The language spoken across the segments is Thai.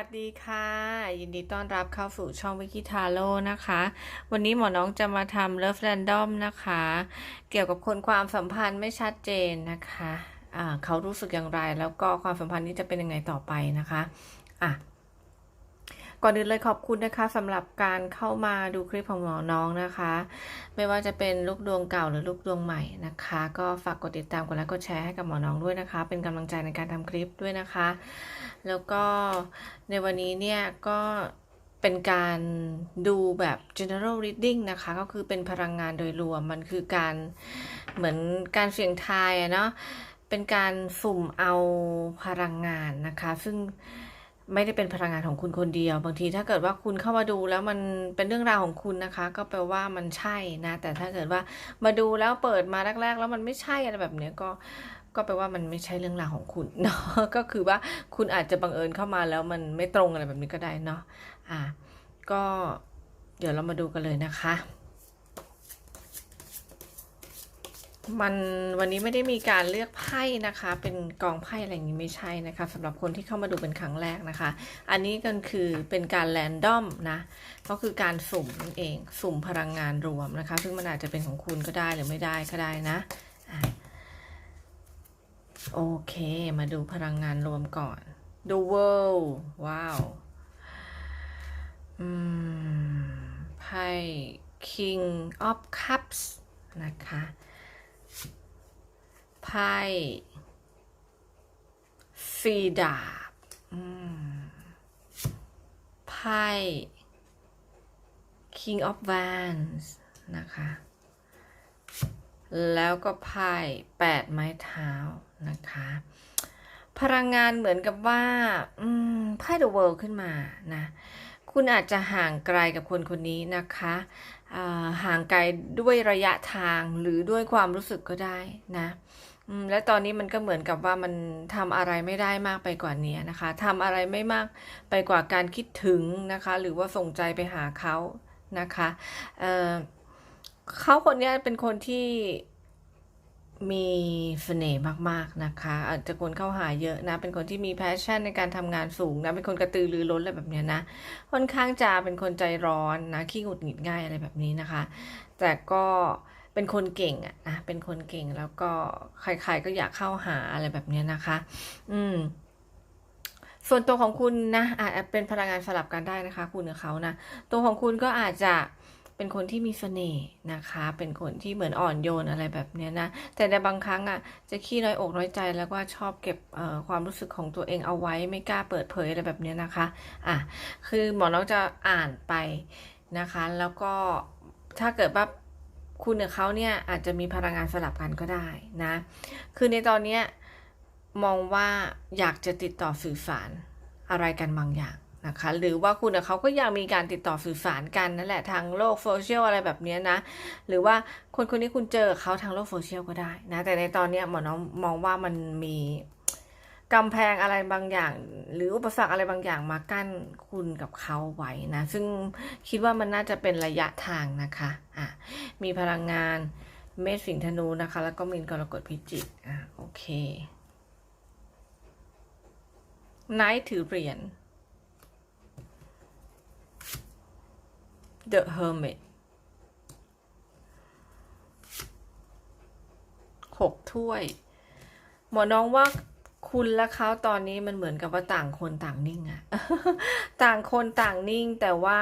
สวัสดีค่ะ ยินดีต้อนรับเข้าสู่ช่องวิกิทาโร่นะคะ วันนี้หมอน้องจะมาทำเลิฟแรนดอมนะคะ เกี่ยวกับคนความสัมพันธ์ไม่ชัดเจนนะคะะเขารู้สึกอย่างไรแล้วก็ความสัมพันธ์นี้จะเป็นยังไงต่อไปนะคะอะ ก่อนอื่นเลยขอบคุณนะคะสำหรับการเข้ามาดูคลิปของหมอน้องนะคะ ไม่ว่าจะเป็นลูกดวงเก่าหรือลูกดวงใหม่นะคะ ก็ฝากกดติดตามกดไลค์กดแชร์ให้กับหมอน้องด้วยนะคะ เป็นกำลังใจในการทำคลิปด้วยนะคะ แล้วก็ในวันนี้เนี่ยก็เป็นการดูแบบ general reading นะคะ ก็คือเป็นพลังงานโดยรวม มันคือการเหมือนการเสี่ยงทายอะเนาะ เป็นการสุ่มเอาพลังงานนะคะ ซึ่ง ไม่ได้เป็นพลังงานของคุณคนเดียว บางทีถ้าเกิดว่าคุณเข้ามาดูแล้วมันเป็นเรื่องราวของคุณนะคะ ก็แปลว่ามันใช่นะ แต่ถ้าเกิดว่ามาดูแล้วเปิดมาแรก ๆ แล้วมันไม่ใช่อะไรแบบเนี้ยก็ก็แปลว่ามันไม่ใช่เรื่องราวของคุณเนาะก็คือว่าคุณอาจจะบังเอิญเข้ามาแล้วมันไม่ตรงอะไรแบบนี้ก็ได้เนาะอะก็เดี๋ยวเรามาดูกันเลยนะคะ มันวันนี้ไม่ได้มีการเลือกไพ่นะคะ เป็นกองไพ่อะไรอย่างนี้ไม่ใช่นะคะสำหรับคนที่เข้ามาดูเป็นครั้งแรกนะคะ อันนี้ก็คือเป็นการแรนดอมนะก็คือการสุ่มนั่นเองสุ่มพลังงานรวมนะคะ ซึ่งมันอาจจะเป็นของคุณก็ได้หรือไม่ได้ก็ได้นะโอเค มาดูพลังงานรวมก่อนดู world ว้าวไพ่ king of cups นะคะ ไพ่ฟีดาบไพ่ king of wands นะคะ แล้วก็ไพ่แปดไม้เท้านะคะ พลังงานเหมือนกับว่าไพ่ The World ขึ้นมานะ คุณอาจจะห่างไกลกับคนคนนี้นะคะห่างไกลด้วยระยะทางหรือด้วยความรู้สึกก็ได้นะ และตอนนี้มันก็เหมือนกับว่ามันทำอะไรไม่ได้มากไปกว่านี้นะคะทำอะไรไม่มากไปกว่าการคิดถึงนะคะ หรือว่าส่งใจไปหาเขานะคะเเขาคนนี้เป็นคนที่มีเสน่ห์มากๆนะคะ อาจจะคนเข้าหาเยอะนะ เป็นคนที่มีแพชชั่นในการทำงานสูงนะ เป็นคนกระตือรือร้นอะไรแบบนี้นะ ค่อนข้างจะเป็นคนใจร้อนนะ ขี้หงุดหงิดง่ายอะไรแบบนี้นะคะ แต่ก็เเป็นคนเก่งอะนะเป็นคนเก่งแล้วก็ใคร ๆ ก็อยากเข้าหาอะไรแบบเนี้ยนะคะ อืม ส่วนตัวของคุณนะอาจเป็นพลังงานสลับกันได้นะคะ คุณกับเขานะตัวของคุณก็อาจจะเป็นคนที่มีเสน่ห์นะคะ เป็นคนที่เหมือนอ่อนโยนอะไรแบบเนี้ยนะ แต่ในบางครั้งอะจะขี้น้อยอกน้อยใจแล้วก็ชอบเก็บความรู้สึกของตัวเองเอาไว้ไม่กล้าเปิดเผยอะไรแบบเนี้ยนะคะ อะ คือหมอน้องจะอ่านไปนะคะ แล้วก็ถ้าเกิดว่า คุณกับเขาเนี่ยอาจจะมีพลังงานสลับกันก็ได้นะ คือในตอนนี้มองว่าอยากจะติดต่อสื่อสารอะไรกันบางอย่างนะคะ หรือว่าคุณกับเขาก็ยังมีการติดต่อสื่อสารกันนั่นแหละทางโลกโซเชียลอะไรแบบนี้นะ หรือว่าคนคนนี้คุณเจอเขาทางโลกโซเชียลก็ได้นะ แต่ในตอนนี้หมอน้องมองว่ามันมี กำแพงอะไรบางอย่าง หรืออุปสรรคอะไรบางอย่างมากั้นคุณกับเขาไว้นะ ซึ่งคิดว่ามันน่าจะเป็นระยะทางนะคะอะมีพลังงานเมษสิงห์ธนูนะคะ แล้วก็มีนกรกฎพิจิกอะโอเคไนท์ถือเหรียญ The Hermit หกถ้วย หมอน้องว่า คุณและเขาตอนนี้มันเหมือนกับว่าต่างคนต่างนิ่งอะต่างคนต่างนิ่ง แต่ว่า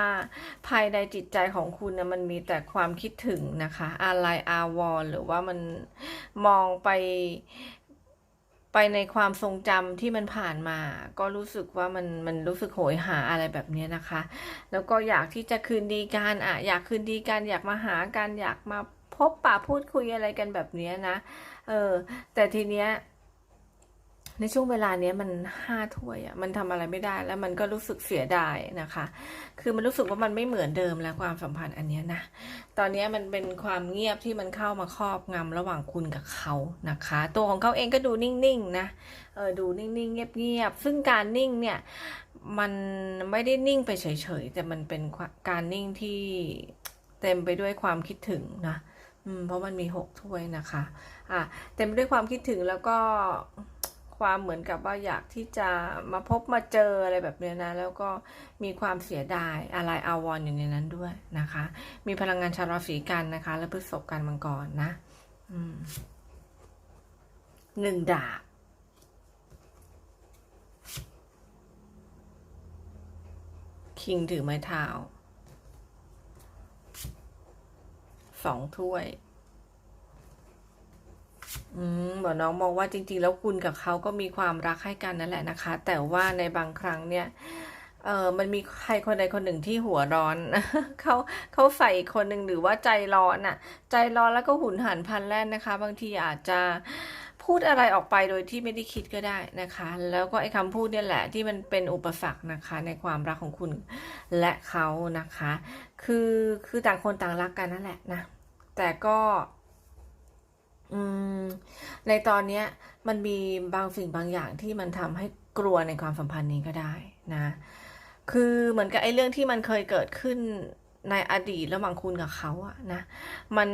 ภายในจิตใจของคุณนะมันมีแต่ความคิดถึงนะคะ อะไรอาวรหรือว่ามันมองไปไปในความทรงจำที่มันผ่านมา ก็รู้สึกว่ามันมันรู้สึกโหยหาอะไรแบบนี้นะคะ แล้วก็อยากที่จะคืนดีกันอะอยากคืนดีกันอยากมาหากันอยากมาพบปะพูดคุยอะไรกันแบบนี้นะ เออ แต่ทีเนี้ย ในช่วงเวลาเนี้ยมันห้าถ้วยอะ่ะมันทำอะไรไม่ได้ แล้วมันก็รู้สึกเสียดายนะคะ คือมันรู้สึกว่ามันไม่เหมือนเดิมแล้วความสัมพันธ์อันเนี้ยนะ ตอนเนี้ยมันเป็นความเงียบที่มันเข้ามาครอบงำระหว่างคุณกับเขานะคะ ตัวของเขาเองก็ดูนิ่งๆนะเออดูนิ่งๆเงียบๆซึ่งการนิ่งเนี่ยมันไม่ได้นิ่งไปเฉยๆแต่มันเป็นการนิ่งที่เต็มไปด้วยความคิดถึงนะอืมเพราะมันมีหกถ้วยนะคะ อะเต็มไปด้วยความคิดถึงแล้วก็ ความเหมือนกับว่าอยากที่จะมาพบมาเจออะไรแบบนี้นะ แล้วก็มีความเสียดายอะไรอาวรณ์อยู่ในนั้นด้วยนะคะ มีพลังงานชาวราศีกันนะคะ และพฤษภกันมังกรนะหนึ่งดาบคิงถือไม้เท้าสองถ้วย อืมบอกน้องมองว่าจริง ๆ แล้วคุณกับเขาก็มีความรักให้กันนั่นแหละนะคะ แต่ว่าในบางครั้งเนี่ยเออมันมีใครคนใดคนหนึ่งที่หัวร้อน เขาเขาใส่อีกคนหนึ่งหรือว่าใจร้อนอะ ใจร้อนแล้วก็หุนหันพันแล่นนะคะ บางทีอาจจะพูดอะไรออกไปโดยที่ไม่ได้คิดก็ได้นะคะ แล้วก็ไอ้คำพูดเนี่ยแหละที่มันเป็นอุปสรรคนะคะ ในความรักของคุณและเขานะคะ คือคือต่างคนต่างรักกันนั่นแหละนะ แต่ก็ อืมในตอนเนี้ยมันมีบางสิ่งบางอย่างที่มันทำให้กลัวในความสัมพันธ์นี้ก็ได้นะ คือเหมือนกับไอ้เรื่องที่มันเคยเกิดขึ้นในอดีตระหว่างคุณกับเขาอะนะ มัน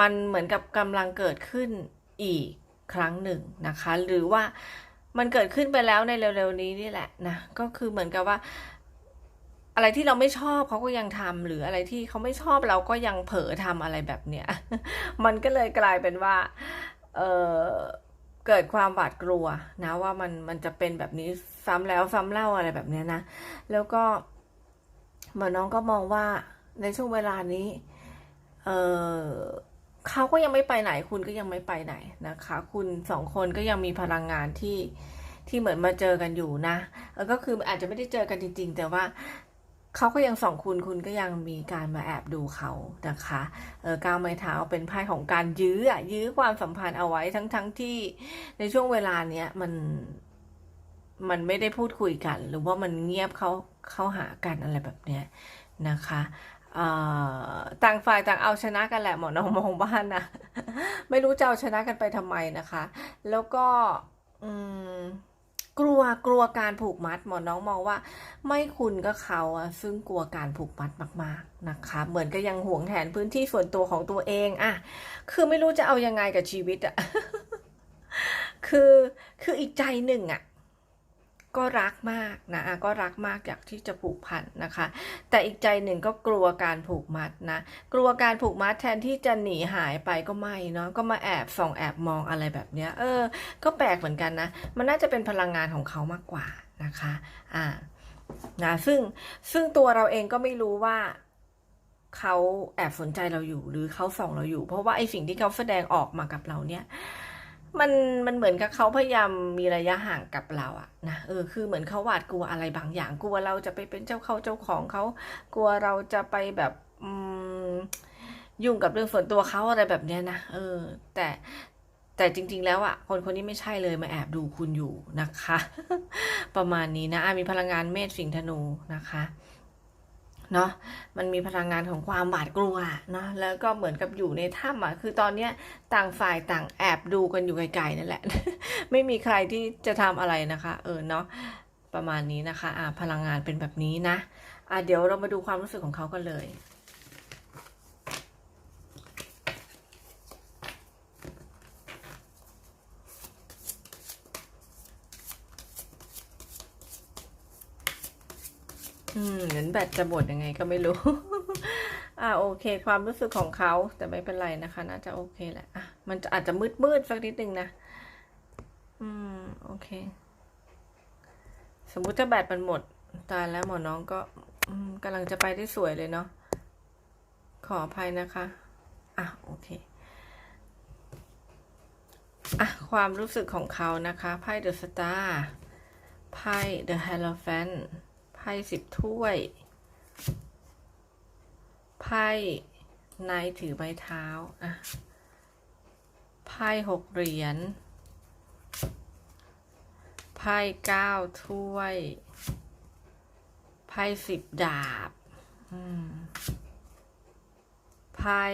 มันเหมือนกับกำลังเกิดขึ้นอีกครั้งหนึ่งนะคะ หรือว่ามันเกิดขึ้นไปแล้วในเร็วๆนี้นี่แหละนะ ก็คือเหมือนกับว่า อะไรที่เราไม่ชอบเขาก็ยังทำหรืออะไรที่เขาไม่ชอบเราก็ยังเผลอทำอะไรแบบเนี้ยมันก็เลยกลายเป็นว่า เออเกิดความหวาดกลัวนะว่ามันมันจะเป็นแบบนี้ซ้ำแล้วซ้ำเล่าอะไรแบบเนี้ยนะ แล้วก็เหมือนน้องก็มองว่าในช่วงเวลานี้ เออเขาก็ยังไม่ไปไหน คุณก็ยังไม่ไปไหนนะคะ คุณสองคนก็ยังมีพลังงานที่ที่เหมือนมาเจอกันอยู่นะเออก็คืออาจจะไม่ได้เจอกันจริง ๆ แต่ว่า เขาก็ยังส่องคุณคุณก็ยังมีการมาแอบดูเขานะคะเออก้าวไม้เท้าเป็นไพ่ของการยื้ออะยื้อความสัมพันธ์เอาไว้ทั้งทั้งที่ในช่วงเวลาเนี้ยมันมันไม่ได้พูดคุยกัน หรือว่ามันเงียบเขาเข้าหากันอะไรแบบเนี้ยนะคะเอ่อต่างฝ่ายต่างเอาชนะกันแหละหมอน้องมองบ้านนะไม่รู้จะเอาชนะกันไปทำไมนะคะ แล้วก็อืม กลัวกลัวการผูกมัดหมอน้องมองว่า ไม่คุณก็เขาอะซึ่งกลัวการผูกมัดมาก ๆนะคะ เหมือนก็ยังห่วงแหนพื้นที่ส่วนตัวของตัวเองอะคือไม่รู้จะเอายังไงกับชีวิตอะคือคืออีกใจหนึ่งอะ ก็รักมากนะก็รักมากอยากที่จะผูกพันนะคะ แต่อีกใจหนึ่งก็กลัวการผูกมัดนะกลัวการผูกมัดแทนที่จะหนีหายไปก็ไม่เนาะก็มาแอบส่องแอบมองอะไรแบบเนี้ยเออ ก็แปลกเหมือนกันนะ มันน่าจะเป็นพลังงานของเขามากกว่านะคะอ่านะซึ่งซึ่งตัวเราเองก็ไม่รู้ว่าเขาแอบสนใจเราอยู่หรือเขาส่องเราอยู่ เพราะว่าไอสิ่งที่เขาแสดงออกมากับเราเนี่ย มันมันเหมือนกับเขาพยายามมีระยะห่างกับเราอะนะเออคือเหมือนเขาหวาดกลัวอะไรบางอย่างกลัวเราจะไปเป็นเจ้าเขาเจ้าของเขากลัวเราจะไปแบบอืมยุ่งกับเรื่องส่วนตัวเขาอะไรแบบเนี้ยนะเออ แต่แต่จริง ๆ แล้วอะคนคนนี้ไม่ใช่เลยมาแอบดูคุณอยู่นะคะ ประมาณนี้นะมีพลังงานเมษสิงธนูนะคะ เนาะมันมีพลังงานของความหวาดกลัวเนาะแล้วก็เหมือนกับอยู่ในถ้ำอะคือตอนเนี้ยต่างฝ่ายต่างแอบดูกันอยู่ไกลๆนั่นแหละ ไม่มีใครที่จะทำอะไรนะคะ เออเนาะประมาณนี้นะคะอ่าพลังงานเป็นแบบนี้นะอ่าเดี๋ยวเรามาดูความรู้สึกของเขากันเลย อืมเหมือนแบตจะหมดยังไงก็ไม่รู้ อ่าโอเค ความรู้สึกของเขาแต่ไม่เป็นไรนะคะ น่าจะโอเคแหละอะมันจะอาจจะมืดมืดๆสักนิดนึงนะ อืม โอเค สมมุติถ้าแบตมันหมด ตายแล้วหมอน้องก็กำลังจะไปได้สวยเลยเนาะขออภัยนะคะ อะโอเคอะความรู้สึกของเขานะคะ ไพ่เดอะสตาร์ไพ่เดอะ e ฮ o แฟน พ่สิบถ้วย ไพ่นายถือไม้เท้า อะ ไพ่หกเหรียญ ไพ่เก้าถ้วย ไพ่สิบดาบ ไพ่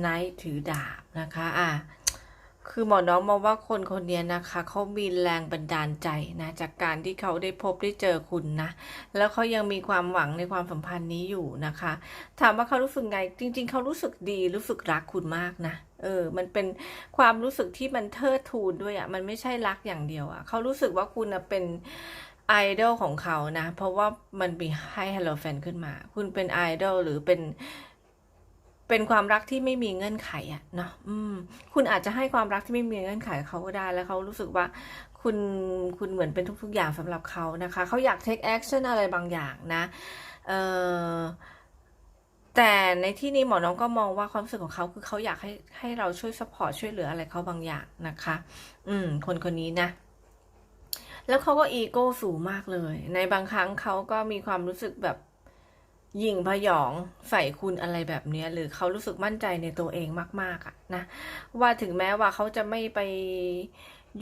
ไนท์ถือดาบนะคะ อะ คือหมอน้องมองว่าคนคนนี้นะคะเขามีแรงบันดาลใจนะจากการที่เขาได้พบได้เจอคุณนะ แล้วเขายังมีความหวังในความสัมพันธ์นี้อยู่นะคะ ถามว่าเขารู้สึกไง จริง ๆ เขารู้สึกดีรู้สึกรักคุณมากนะเออ มันเป็นความรู้สึกที่มันเทิดทูนด้วยอะ่ะ มันไม่ใช่รักอย่างเดียวอะ่ะ เขารู้สึกว่าคุณนะเป็นไอดอลของเขานะ เพราะว่ามันมีให้ Hello Fan ขึ้นมา คุณเป็นไอดอลหรือเป็น เป็นความรักที่ไม่มีเงื่อนไขอะเนาะอืม คุณอาจจะให้ความรักที่ไม่มีเงื่อนไขเขาก็ได้ แล้วเขารู้สึกว่าคุณคุณเหมือนเป็นทุก ๆ อย่างสำหรับเขานะคะ เขาอยาก take action อะไรบางอย่างนะเออแต่ในที่นี้หมอน้องก็มองว่าความรู้สึกของเขาคือเขาอยากให้ให้เราช่วยสปอร์ตช่วยเหลืออะไรเขาบางอย่างนะคะ อืม คนคนนี้นะแล้วเขาก็อีโก้สูงมากเลย ในบางครั้งเขาก็มีความรู้สึกแบบ หยิ่งพยองใส่คุณอะไรแบบเนี้ยหรือเขารู้สึกมั่นใจในตัวเองมาก ๆอะนะว่าถึงแม้ว่าเขาจะไม่ไป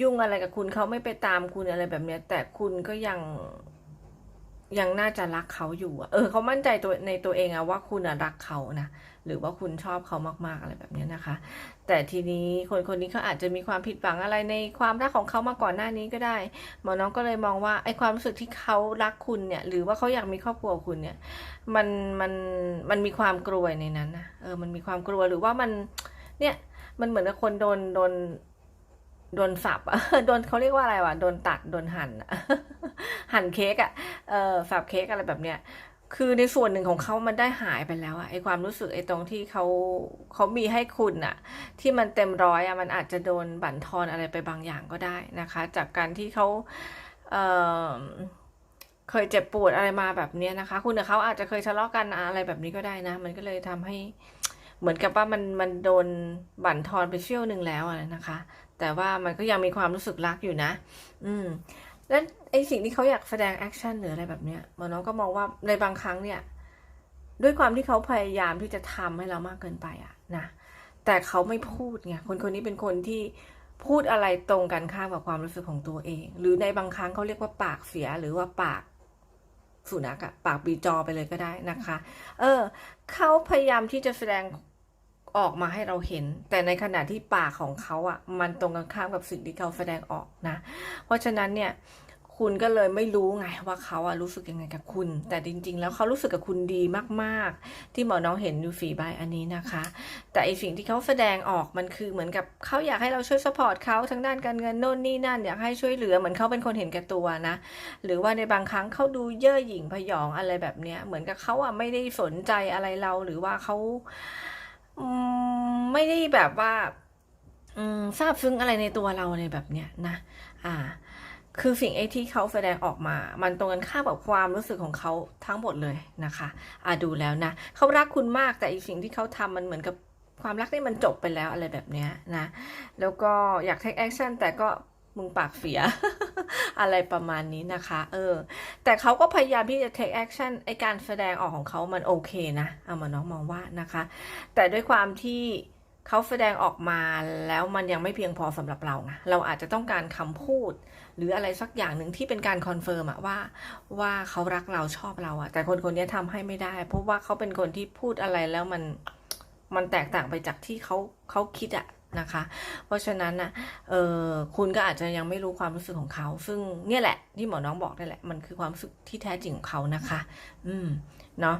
ยุ่งอะไรกับคุณเขาไม่ไปตามคุณอะไรแบบเนี้ยแต่คุณก็ยัง ยังน่าจะรักเขาอยู่เออเขามั่นใจตัวในตัวเองอะว่าคุณอะรักเขานะหรือว่าคุณชอบเขามากๆอะไรแบบนี้นะคะ แต่ทีนี้คนคนนี้เขาอาจจะมีความผิดหวังอะไรในความรักของเขามาก่อนหน้านี้ก็ได้หมอน้องก็เลยมองว่าไอความรู้สึกที่เขารักคุณเนี่ย หรือว่าเขาอยากมีครอบครัวคุณเนี่ย มันมันมันมีความกลัวในนั้นนะเออมันมีความกลัวหรือว่ามันเนี่ยมันเหมือนกับคนโดนโดน โดนสับอะโดนเขาเรียกว่าอะไรวะโดนตัดโดนหั่นหั่นเค้กอะเออสับเค้กอะไรแบบเนี้ยคือในส่วนหนึ่งของเขามันได้หายไปแล้วอะไอความรู้สึกไอตรงที่เขาเขามีให้คุณอะที่มันเต็มร้อยอะมันอาจจะโดนบั่นทอนอะไรไปบางอย่างก็ได้นะคะ จากการที่เขาเออเคยเจ็บปวดอะไรมาแบบเนี้ยนะคะ คุณกับเขาอาจจะเคยทะเลาะกันอะไรแบบนี้ก็ได้นะ มันก็เลยทำให้เหมือนกับว่ามันมันโดนบั่นทอนไปเชี่ยวหนึ่งแล้วอะนะคะ แต่ว่ามันก็ยังมีความรู้สึกรักอยู่นะ อืมแล้วไอ้สิ่งที่เขาอยากแสดงแอคชั่นหรืออะไรแบบเนี้ยหมอน้องก็มองว่าในบางครั้งเนี่ย ด้วยความที่เขาพยายามที่จะทำให้เรามากเกินไปอะนะแต่เขาไม่พูดไงคนคนนี้เป็นคนที่พูดอะไรตรงกันข้ามกับความรู้สึกของตัวเอง หรือในบางครั้งเขาเรียกว่าปากเสียหรือว่าปากสุนัขอะปากปีจอไปเลยก็ได้นะคะ เออเขาพยายามที่จะแสดง ออกมาให้เราเห็น แต่ในขณะที่ปากของเขาอะ่ะ มันตรงกันข้ามกับสิ่งที่เขาแสดงออกนะ เพราะฉะนั้นเนี่ยคุณก็เลยไม่รู้ไงว่าเขาอะรู้สึกยังไงกับคุณ แต่จริง ๆ แล้วเขารู้สึกกับคุณดีมากๆ ที่หมอน้องเห็นอยู่ฝีใบอันนี้นะคะ แต่ไอสิ่งที่เขาแสดงออกมันคือเหมือนกับเขาอยากให้เราช่วยสปอร์ตเขาทั้งด้านการเงินโน่นนี่นั่นอยากให้ช่วยเหลือเหมือนเขาเป็นคนเห็นแก่ตัวนะ หรือว่าในบางครั้งเขาดูเย่อหยิ่งพยองอะไรแบบเนี้ยเหมือนกับเขาอะไม่ได้สนใจอะไรเราหรือว่าเขา ไม่ได้แบบว่าอืมซาบซึ้งอะไรในตัวเราในแบบเนี้ยนะ อ่า คือสิ่งไอ้ที่เขาแสดงออกมา มันตรงกันข้ามกับความรู้สึกของเขาทั้งหมดเลยนะคะ อ่าดูแล้วนะเขารักคุณมากแต่อีกสิ่งที่เขาทำมันเหมือนกับความรักนี่มันจบไปแล้วอะไรแบบเนี้ยนะ แล้วก็อยาก take action แต่ก็ มึงปากเสีย อะไรประมาณนี้นะคะ เออ แต่เขาก็พยายามที่จะ take action ไอการแสดงออกของเขามันโอเคนะ เอามาน้องมองว่านะคะ แต่ด้วยความที่เขาแสดงออกมาแล้วมันยังไม่เพียงพอสำหรับเราไงเราอาจจะต้องการคำพูด หรืออะไรสักอย่างหนึ่งที่เป็นการคอนเฟิร์มอะว่าว่าเขารักเราชอบเราอะแต่คนคนนี้ทำให้ไม่ได้ เพราะว่าเขาเป็นคนที่พูดอะไรแล้วมันมันแตกต่างไปจากที่เขาเขาคิดอะ นะคะ เพราะฉะนั้นนะเออคุณก็อาจจะยังไม่รู้ความรู้สึกของเขา ซึ่งเนี่ยแหละที่หมอน้องบอกนี่แหละ มันคือความรู้สึกที่แท้จริงของเขานะคะ อืม เนาะ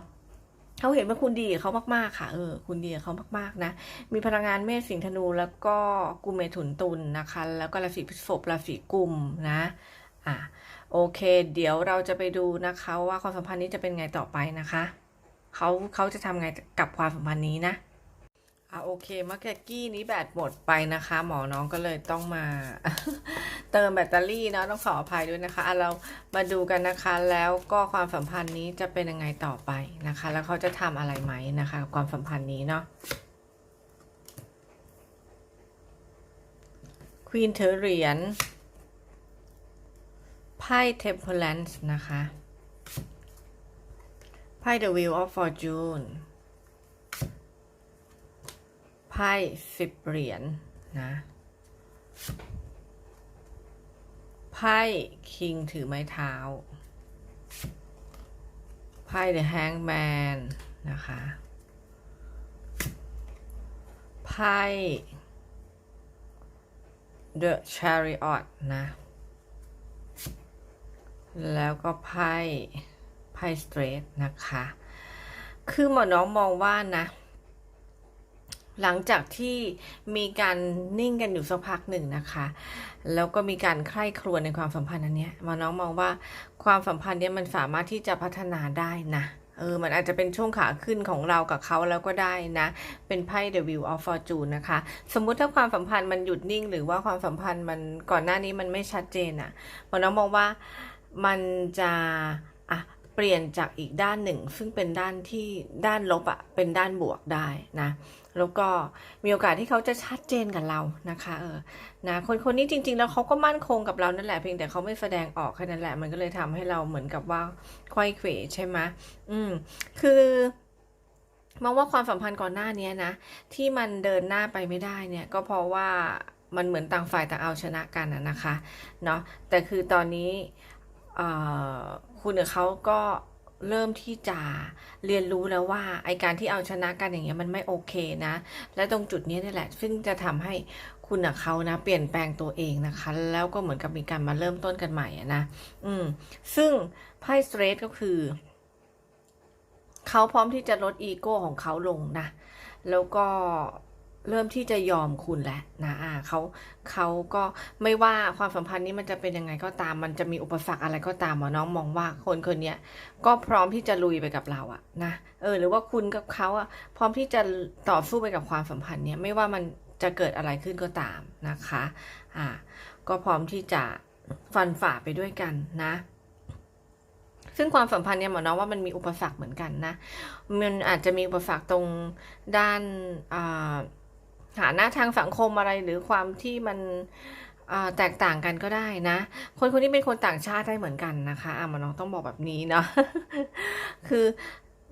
เขาเห็นว่าคุณดีกับเขามากๆ ค่ะ เออ คุณดีกับเขามากๆ นะ มีพลังงานเมษสิงห์ธนู แล้วก็กุมเมถุนตุลนนะคะ แล้วก็ราศีพฤษภราศีกุมนะ อะ โอเค เดี๋ยวเราจะไปดูนะคะ ว่าความสัมพันธ์นี้จะเป็นไงต่อไปนะคะ เขาเขาจะทำไงกับความสัมพันธ์นี้นะ อะโอเคเมื่อกี้นี้แบตหมดไปนะคะ หมอน้องก็เลยต้องมา เติมแบตเตอรี่เนาะต้องขออภัยด้วยนะคะอะเรามาดูกันนะคะแล้วก็ความสัมพันธ์นี้จะเป็นยังไงต่อไปนะคะ แล้วเขาจะทำอะไรไหมนะคะความสัมพันธ์นี้เนาะควีนเธอเหรียญไพ่ Temperance นะคะไพ่ The Wheel of Fortune ไพ่สิบเหรียญนนะไพ่คิงถือไม้เท้า ไพ่ The Hangman นะคะ ไพ่ The Chariot นะ แล้วก็ไพ่ ไพ่ Straight นะคะ คือหมอน้องมองว่านะ หลังจากที่มีการนิ่งกันอยู่สักพักหนึ่งนะคะ แล้วก็มีการใคร่ครวญในความสัมพันธ์อันเนี้ยมาน้องมองว่าความสัมพันธ์เนี้ยมันสามารถที่จะพัฒนาได้นะเออ มันอาจจะเป็นช่วงขาขึ้นของเรากับเขาแล้วก็ได้นะ เป็นไพ่ The Wheel of Fortune นะคะ สมมุติถ้าความสัมพันธ์มันหยุดนิ่ง หรือว่าความสัมพันธ์มันก่อนหน้านี้มันไม่ชัดเจนอะมาน้องมองว่ามันจะอะเปลี่ยนจากอีกด้านหนึ่ง ซึ่งเป็นด้านที่ด้านลบอะเป็นด้านบวกได้นะ แล้วก็มีโอกาสที่เขาจะชัดเจนกับเรานะคะเออนะคนคนนี้จริง ๆ แล้วเขาก็มั่นคงกับเรานั่นแหละเพียงแต่เขาไม่แสดงออกแค่นั้นแหละ มันก็เลยทำให้เราเหมือนกับว่าควายเขวใช่ไหมอืมคือมองว่าความสัมพันธ์ก่อนหน้านี้นะ ที่มันเดินหน้าไปไม่ได้เนี่ย ก็เพราะว่ามันเหมือนต่างฝ่ายต่างเอาชนะกันอะนะคะเนาะแต่คือตอนนี้คุณกับเขาก็ เริ่มที่จะเรียนรู้แล้วว่าไอการที่เอาชนะกันอย่างเงี้ยมันไม่โอเคนะ และตรงจุดนี้นี่แหละ ซึ่งจะทำให้คุณกับเขานะ เปลี่ยนแปลงตัวเองนะคะ แล้วก็เหมือนกับมีการมาเริ่มต้นกันใหม่อะนะ อืม ซึ่งไพ่สเตรทก็คือ เขาพร้อมที่จะลดอีโก้ของเขาลงนะ แล้วก็ เริ่มที่จะยอมคุณแล้วนะอ่าเขาเขาก็ไม่ว่าความสัมพันธ์นี้มันจะเป็นยังไงก็ตาม มันจะมีอุปสรรคอะไรก็ตามหมอน้องมองว่าคนคนนี้ก็พร้อมที่จะลุยไปกับเราอะนะเออ หรือว่าคุณกับเขาอะพร้อมที่จะต่อสู้ไปกับความสัมพันธ์เนี้ยไม่ว่ามันจะเกิดอะไรขึ้นก็ตามนะคะ อ่า ก็พร้อมที่จะฟันฝ่าไปด้วยกันนะซึ่งความสัมพันธ์เนี่ยหมอน้องว่ามันมีอุปสรรคเหมือนกันนะ มันอาจจะมีอุปสรรคตรงด้านอ่า ฐานะทางสังคมอะไรหรือความที่มันแตกต่างกันก็ได้นะ คนคนนี้เป็นคนต่างชาติได้เหมือนกันนะคะอะหมอน้องต้องบอกแบบนี้เนาะคือ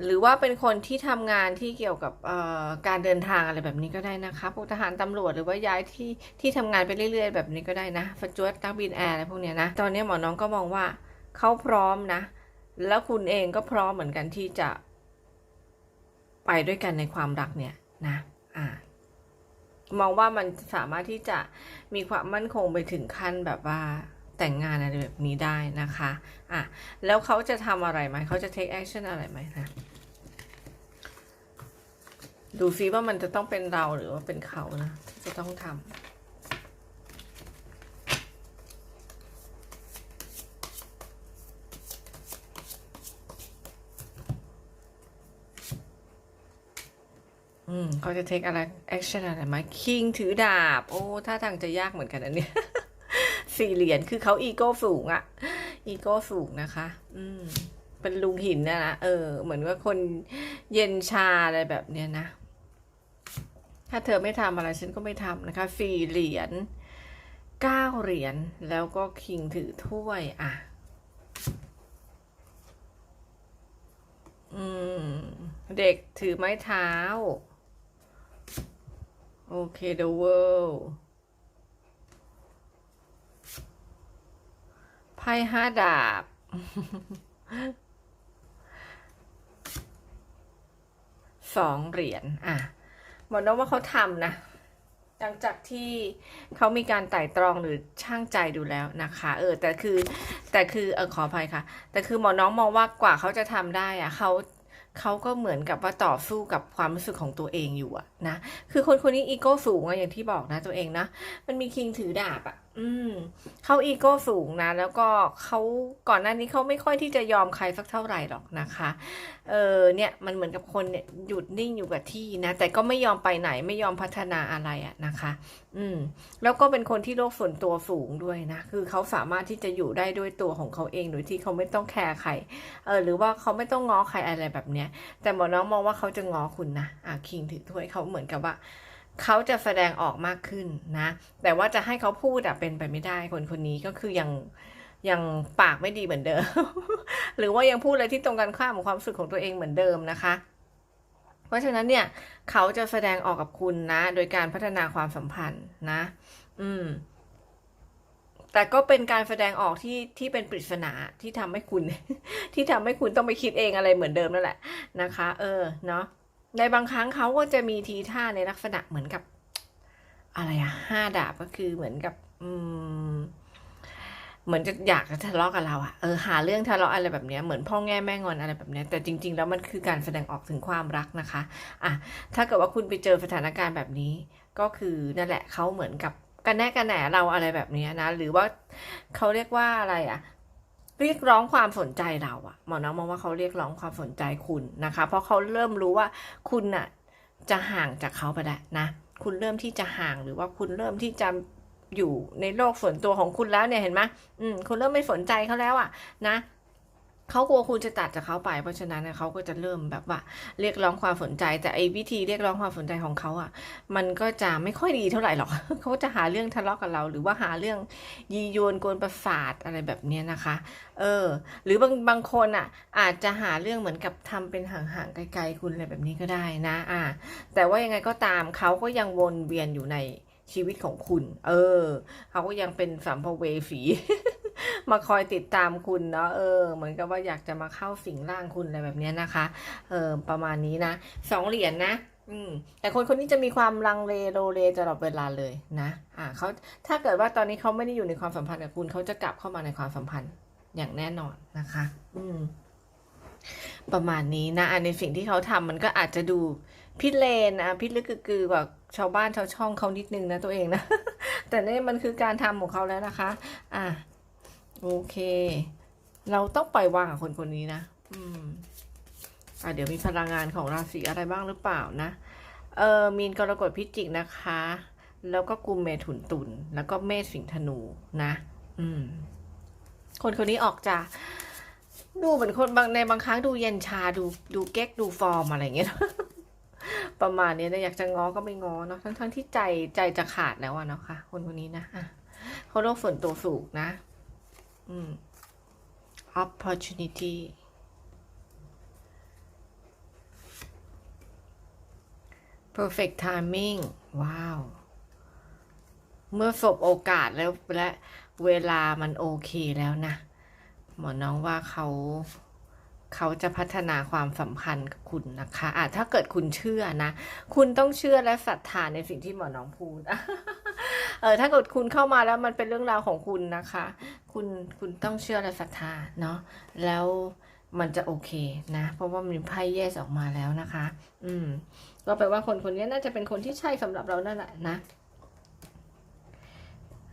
หรือว่าเป็นคนที่ทำงานที่เกี่ยวกับการเดินทางอะไรแบบนี้ก็ได้นะคะพวกทหารตำรวจหรือว่าย้ายที่ที่ทำงานไปเรื่อย ๆ แบบนี้ก็ได้นะฟัจวดนักบินแอร์อะไรพวกเนี้ยนะ ตอนนี้หมอน้องก็มองว่าเขาพร้อมนะ แล้วคุณเองก็พร้อมเหมือนกันที่จะไปด้วยกันในความรักเนี่ยนะ อ่า มองว่ามันสามารถที่จะมีความมั่นคงไปถึงขั้นแบบว่าแต่งงานอะไรแบบนี้ได้นะคะอะแล้วเขาจะทำอะไรไหมเขาจะ take action อะไรไหมนะดูซิว่ามันจะต้องเป็นเราหรือว่าเป็นเขานะที่จะต้องทำ อืมเขาจะ take อะไร action อะไรไหม king ถือดาบ โอ้ท่าทางจะยากเหมือนกันอันเนี้ยสี่เหรียญคือเขาอีโก้สูงอะอีโก้สูงนะคะ อืม เป็นลุงหินนะนะเออ เหมือนว่าคนเย็นชาอะไรแบบเนี้ยนะ ถ้าเธอไม่ทำอะไรฉันก็ไม่ทำนะคะสี่เหรียญเก้าเหรียญแล้วก็คิงถือถ้วยอะ อืม เด็กถือไม้เท้า โอเค the world ไพ่ห้าดาบ สองเหรียญ อะหมดแล้วว่าเขาทำนะ หลังจากที่เขามีการไต่ตรองหรือช่างใจดูแล้วนะคะ เออ แต่คือ แต่คือ เออขออภัยค่ะ แต่คือหมอน้องมองว่ากว่าเขาจะทำได้อะเขา เขาก็เหมือนกับว่าต่อสู้กับความรู้สึกของตัวเองอยู่อะนะ คือคนคนนี้อีโก้สูงอะอย่างที่บอกนะตัวเองนะ มันมีคิงถือดาบอะ อืมเขาอีโก้สูงนะ แล้วก็เขาก่อนหน้านี้เขาไม่ค่อยที่จะยอมใครสักเท่าไหร่หรอกนะคะ เออเนี่ยมันเหมือนกับคนเนี่ยหยุดนิ่งอยู่กับที่นะ แต่ก็ไม่ยอมไปไหนไม่ยอมพัฒนาอะไรอะนะคะ อืม แล้วก็เป็นคนที่โลกส่วนตัวสูงด้วยนะ คือเขาสามารถที่จะอยู่ได้ด้วยตัวของเขาเองโดยที่เขาไม่ต้องแคร์ใคร เออ หรือว่าเขาไม่ต้องง้อใครอะไรแบบเนี้ย แต่หมอน้องมองว่าเขาจะง้อคุณนะอะคิงถือถ้วยเขาเหมือนกับว่า เขาจะแสดงออกมากขึ้นนะ แต่ว่าจะให้เขาพูดอะเป็นไปไม่ได้คนคนนี้ก็คือยังยังปากไม่ดีเหมือนเดิม หรือว่ายังพูดอะไรที่ตรงกันข้ามกับความสึกของตัวเองเหมือนเดิมนะคะ เพราะฉะนั้นเนี่ย เขาจะแสดงออกกับคุณนะ โดยการพัฒนาความสัมพันธ์นะ อืม แต่ก็เป็นการแสดงออกที่ที่เป็นปริศนาที่ทำให้คุณ ที่ทำให้คุณต้องไปคิดเองอะไรเหมือนเดิมนั่นแหละนะคะ เออเนาะ ในบางครั้งเขาก็จะมีทีท่าในลักษณะเหมือนกับ อะไรอะห้าดาบก็คือเหมือนกับ อืม เหมือนจะอยากจะทะเลาะกับเราอะเออหาเรื่องทะเลาะอะไรแบบเนี้ยเหมือนพ่อแง่แม่งอนอะไรแบบเนี้ยแต่จริง ๆ แล้วมันคือการแสดงออกถึงความรักนะคะอะถ้าเกิดว่าคุณไปเจอสถานการณ์แบบนี้ ก็คือนั่นแหละเขาเหมือนกับกันแน่กันแหนเราอะไรแบบเนี้ยนะ หรือว่าเขาเรียกว่าอะไรอะ เรียกร้องความสนใจเราอะหมอน้องมองว่าเขาเรียกร้องความสนใจคุณนะคะ เพราะเขาเริ่มรู้ว่าคุณน่ะจะห่างจากเขาไปแล้วนะ คุณเริ่มที่จะห่างหรือว่าคุณเริ่มที่จะอยู่ในโลกส่วนตัวของคุณแล้วเนี่ยเห็นไหมอืมคุณเริ่มไม่สนใจเขาแล้วอะนะ เขากลัวคุณจะตัดจากเขาไป เพราะฉะนั้นเขาก็จะเริ่มแบบว่า เรียกร้องความสนใจ แต่ไอ้วิธีเรียกร้องความสนใจของเขาอะ มันก็จะไม่ค่อยดีเท่าไหร่หรอกเขาจะหาเรื่องทะเลาะกับเรา หรือว่าหาเรื่องยีโยนกวนประสาทอะไรแบบนี้นะคะ เออ หรือบางบางคนอะ อาจจะหาเรื่องเหมือนกับทำเป็นห่างๆไกลๆคุณอะไรแบบนี้ก็ได้นะ อ่า แต่ว่ายังไงก็ตามเขาก็ยังวนเวียนอยู่ในชีวิตของคุณ เออ เขาก็ยังเป็นสัมภเวสี มาคอยติดตามคุณเนาะเออเหมือนกับว่าอยากจะมาเข้าสิงร่างคุณอะไรแบบนี้นะคะ เออประมาณนี้นะสองเหรียญนะอืมแต่คนคนนี้จะมีความลังเลโลเลตลอดเวลาเลยนะอ่าเขาถ้าเกิดว่าตอนนี้เขาไม่ได้อยู่ในความสัมพันธ์กับคุณเขาจะกลับเข้ามาในความสัมพันธ์อย่างแน่นอนนะคะ อืม ประมาณนี้นะอันในสิ่งที่เขาทำมันก็อาจจะดูพิเรนนะพิลึกกือกว่าชาวบ้านชาวช่องเขานิดนึงนะตัวเองนะ แต่นี่มันคือการทำของเขาแล้วนะคะ อะ โอเค เราต้องปล่อยวางกับคนคนนี้นะ อืมอะเดี๋ยวมีพลังงานของราศีอะไรบ้างหรือเปล่านะ เออมีนกรกฎพิจิกนะคะ แล้วก็กุมเมถุนตุลแล้วก็เมษสิงห์ธนูนะ อืม คนคนนี้ออกจะดูเหมือนคนบางในบางครั้งดูเย็นชาดูดูเก๊กดูฟอร์มอะไรอย่างเงี้ย ประมาณนี้นะอยากจะง้อก็ไม่ง้อเนาะทั้งทั้งที่ใจใจจะขาดแล้วอะเนาะค่ะ คนคนนี้นะอะเขาโลกส่วนตัวสูงนะ อืม opportunity perfect timing ว้าว เมื่อสบโอกาสแล้วและเวลามันโอเคแล้วนะ หมอน้องว่าเขาเขาจะพัฒนาความสัมพันธ์กับคุณนะคะอะถ้าเกิดคุณเชื่อนะ คุณต้องเชื่อและศรัทธาในสิ่งที่หมอน้องพูด เออถ้าเกิดคุณเข้ามาแล้วมันเป็นเรื่องราวของคุณนะคะ คุณคุณต้องเชื่อและศรัทธาเนาะแล้วมันจะโอเคนะ เพราะว่ามีไพ่เยสออกมาแล้วนะคะ อืม ก็แปลว่าคนคนนี้น่าจะเป็นคนที่ใช่สำหรับเรานั่นแหละนะ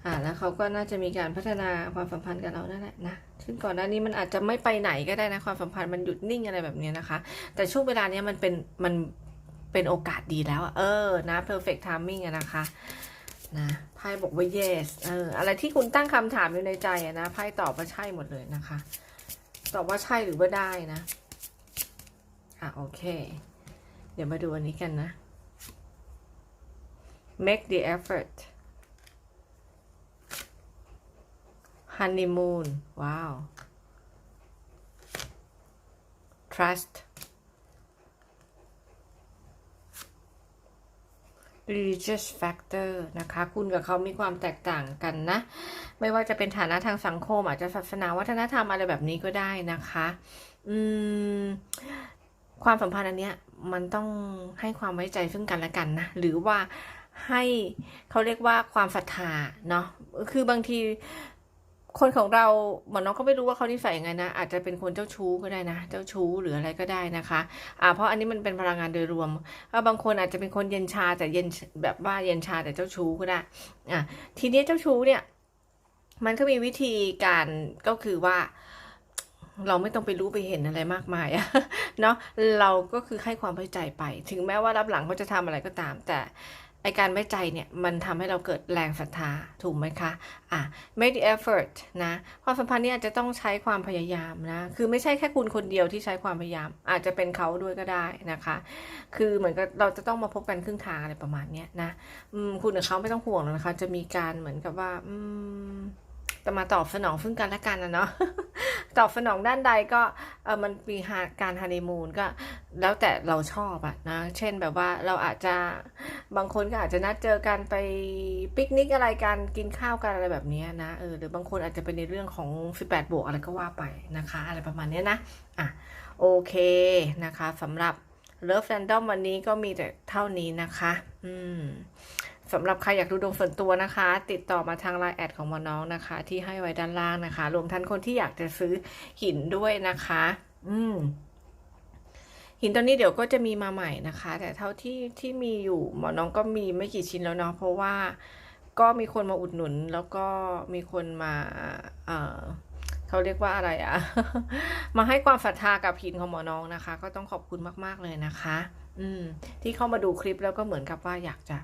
อ่าแล้วเขาก็น่าจะมีการพัฒนาความสัมพันธ์กับเรานั่นแหละนะซึ่งก่อนหน้านี้มันอาจจะไม่ไปไหนก็ได้นะความสัมพันธ์มันหยุดนิ่งอะไรแบบนี้นะคะ แต่ช่วงเวลาเนี้ยมันเป็นมันเป็นโอกาสดีแล้ว เออนะ perfect timing อะนะคะ นะไพ่บอกว่า yes เอออะไรที่คุณตั้งคำถามอยู่ในใจนะไพ่ตอบว่าใช่หมดเลยนะคะ ตอบว่าใช่หรือว่าได้นะอะโอเค เดี๋ยวมาดูอันนี้กันนะ make the effort honeymoon ว้าว trust religious factor นะคะ คุณกับเขามีความแตกต่างกันนะ ไม่ว่าจะเป็นฐานะทางสังคม อาจจะศาสนาวัฒนธรรมอะไรแบบนี้ก็ได้นะคะ อืม ความสัมพันธ์อันเนี้ย มันต้องให้ความไว้ใจซึ่งกันและกันนะ หรือว่าให้เขาเรียกว่าความศรัทธาเนาะ คือบางที คนของเราเหมือนน้องก็ไม่รู้ว่าเขานิสัยยังไงนะ อาจจะเป็นคนเจ้าชู้ก็ได้นะ เจ้าชู้หรืออะไรก็ได้นะคะอ่าเพราะอันนี้มันเป็นพลังงานโดยรวมว่าบางคนอาจจะเป็นคนเย็นชาแต่เย็นแบบว่าเย็นชาแต่เจ้าชู้ก็ได้อะทีนี้เจ้าชู้เนี่ย มันก็มีวิธีการก็คือว่าเราไม่ต้องไปรู้ไปเห็นอะไรมากมายอะเนาะเราก็คือให้ความไว้ใจไป ถึงแม้ว่ารับหลังเขาจะทำอะไรก็ตาม แต่ ไอการไว้ใจเนี่ยมันทำให้เราเกิดแรงศรัทธาถูกไหมคะอะ make the effort นะความสัมพันธ์นี้อาจจะต้องใช้ความพยายามนะคือไม่ใช่แค่คุณคนเดียวที่ใช้ความพยายาม อาจจะเป็นเขาด้วยก็ได้นะคะ คือเหมือนกับเราจะต้องมาพบกันครึ่งทางอะไรประมาณเนี้ยนะคุณกับเขาไม่ต้องห่วงแล้วนะคะ จะมีการเหมือนกับว่า อืม จะมาตอบสนองซึ่งกันและกันนะเนาะตอบสนองด้านใดก็เออมันมีการฮันนีมูนก็ แล้วแต่เราชอบอะนะ เช่นแบบว่าเราอาจจะบางคนก็อาจจะนัดเจอกันไปปิกนิกอะไรกันกินข้าวกันอะไรแบบนี้นะเออหรือบางคนอาจจะเป็นในเรื่องของ 18 บวกอะไรก็ว่าไปนะคะ อะไรประมาณนี้นะอะโอเคนะคะสำหรับ Love Random วันนี้ก็มีแต่เท่านี้นะคะ อืม สำหรับใครอยากดูดวงส่วนตัวนะคะ ติดต่อมาทางไลน์แอดของหมอน้องนะคะ ที่ให้ไว้ด้านล่างนะคะ รวมทั้งคนที่อยากจะซื้อหินด้วยนะคะ อืมหินตอนนี้เดี๋ยวก็จะมีมาใหม่นะคะ แต่เท่าที่ที่มีอยู่หมอน้องก็มีไม่กี่ชิ้นแล้วเนาะเพราะว่าก็มีคนมาอุดหนุน แล้วก็มีคนมาเอ่อเขาเรียกว่าอะไรอะมาให้ความศรัทธากับหินของหมอน้องนะคะ ก็ต้องขอบคุณมาก ๆเลยนะคะ อืม ที่เข้ามาดูคลิปแล้วก็เหมือนกับว่าอยากจะ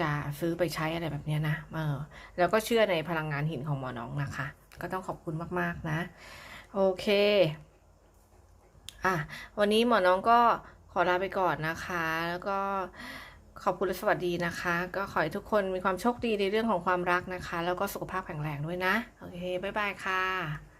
จะซื้อไปใช้อะไรแบบนี้นะเออแล้วก็เชื่อในพลังงานหินของหมอน้องนะคะ ก็ต้องขอบคุณมากๆนะ โอเคอะวันนี้หมอน้องก็ขอลาไปก่อนนะคะ แล้วก็ขอบคุณและสวัสดีนะคะ ก็ขอให้ทุกคนมีความโชคดีในเรื่องของความรักนะคะ แล้วก็สุขภาพแข็งแรงด้วยนะ โอเค บ๊ายบายค่ะ